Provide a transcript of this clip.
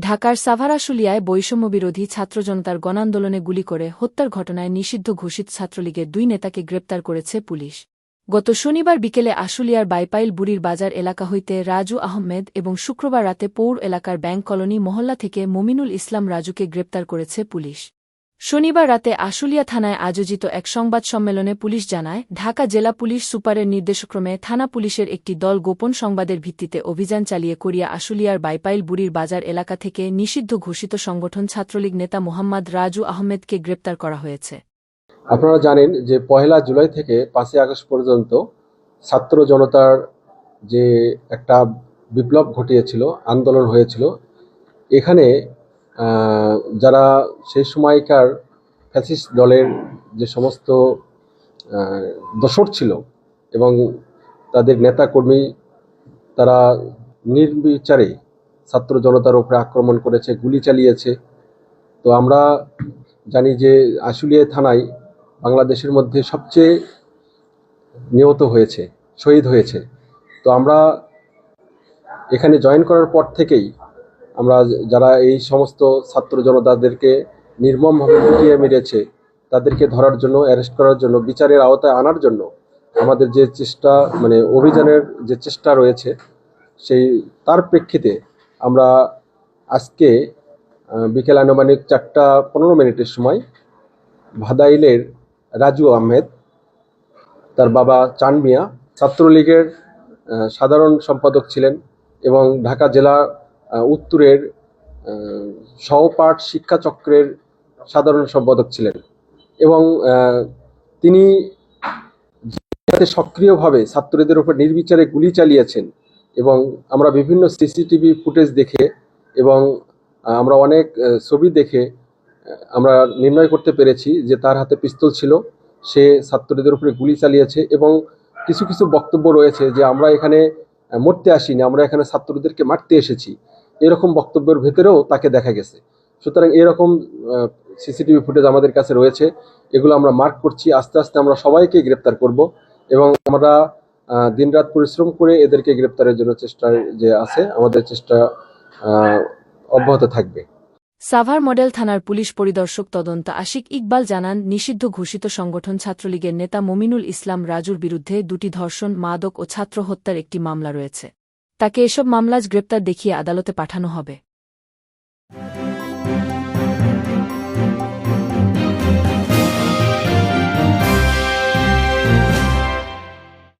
ঢাকার সাভারাশুলিয়ায় বৈষম্যবিরোধী ছাত্র জনতার গণান্দোলনে গুলি করে হত্যার ঘটনায় নিষিদ্ধ ঘোষিত ছাত্রলীগের দুই নেতাকে গ্রেপ্তার করেছে পুলিশ। গত শনিবার বিকেলে আশুলিয়ার বাইপাইল বুড়ির বাজার এলাকা হইতে রাজু আহমেদ এবং শুক্রবার রাতে পৌর এলাকার ব্যাংক কলোনি মহল্লা থেকে মমিনুল ইসলাম রাজুকে গ্রেপ্তার করেছে পুলিশ। শনিবার রাতে আশুলিয়া থানায় আয়োজিত এক সংবাদ সম্মেলনে পুলিশ জানায়, ঢাকা জেলা পুলিশ সুপারের নির্দেশক্রমে থানা পুলিশের একটি দল গোপন সংবাদের ভিত্তিতে অভিযান চালিয়ে করিয়া আশুলিয়ার বাইপাইল বুড়ির বাজার এলাকা থেকে নিষিদ্ধ ঘোষিত সংগঠন ছাত্রলীগ নেতা মোহাম্মদ রাজু আহমেদকে গ্রেপ্তার করা হয়েছে। আপনারা জানেন যে পহেলা জুলাই থেকে পাঁচই আগস্ট পর্যন্ত ছাত্র জনতার যে একটা বিপ্লব ঘটিয়েছিল, আন্দোলন হয়েছিল, এখানে যারা সেই সময়কার ফ্যাসিস্ট দলের যে সমস্ত দোসর ছিল এবং তাদের নেতাকর্মী, তারা নির্বিচারে ছাত্র জনতার উপরে আক্রমণ করেছে, গুলি চালিয়েছে। তো আমরা জানি যে আশুলিয়া থানায় বাংলাদেশের মধ্যে সবচেয়ে নিহত হয়েছে, শহীদ হয়েছে। তো আমরা এখানে জয়েন করার পর থেকেই আমরা যারা এই সমস্ত ছাত্র জনতাদেরকে নির্মমভাবে পিটিয়ে মেরেছে, তাদেরকে ধরার জন্য অ্যারেস্ট করার জন্য, বিচারের আওতায় আনার জন্য আমাদের যে চেষ্টা মানে অভিযানের যে চেষ্টা রয়েছে, সেই তার প্রেক্ষিতে আমরা আজকে বিকেল আনুমানিক চারটা পনেরো মিনিটের সময় ভাদাইলের রাজু আহমেদ, তার বাবা চান মিয়া ছাত্রলীগের সাধারণ সম্পাদক ছিলেন এবং ঢাকা জেলা উত্তরের সহপাঠ শিক্ষা চক্রের সাধারণ সম্পাদক ছিলেন। এবং তিনি সক্রিয়ভাবে ছাত্রদের উপর নির্বিচারে গুলি চালিয়েছেন এবং আমরা বিভিন্ন সিসিটিভি ফুটেজ দেখে এবং আমরা অনেক ছবি দেখে আমরা নির্ণয় করতে পেরেছি যে তার হাতে পিস্তল ছিল, সে ছাত্রদের উপরে গুলি চালিয়েছে এবং কিছু কিছু বক্তব্য রয়েছে যে আমরা এখানে মরতে আসিনি, আমরা এখানে ছাত্রদেরকে মারতে এসেছি। এরকম বক্তব্যের ভেতরেও তাকে দেখা গেছে। সুতরাং এরকম সিসিটিভি ফুটেজ আমাদের কাছে রয়েছে, এগুলো আমরা মার্ক করছি, আস্তে আস্তে আমরা সবাইকে গ্রেপ্তার করব এবং আমরা দিনরাত পরিশ্রম করে এদেরকে গ্রেপ্তারের জন্য চেষ্টা যে আছে, আমাদের চেষ্টা অব্যাহত থাকবে। সাভার মডেল থানার পুলিশ পরিদর্শক তদন্ত আশিক ইকবাল জানান, নিষিদ্ধ ঘোষিত সংগঠন ছাত্রলীগের নেতা মমিনুল ইসলাম রাজুর বিরুদ্ধে দুটি ধর্ষণ, মাদক ও ছাত্র হত্যার একটি মামলা রয়েছে। তাকে এসব মামলাজ গ্রেপ্তার দেখিয়ে আদালতে পাঠানো হবে।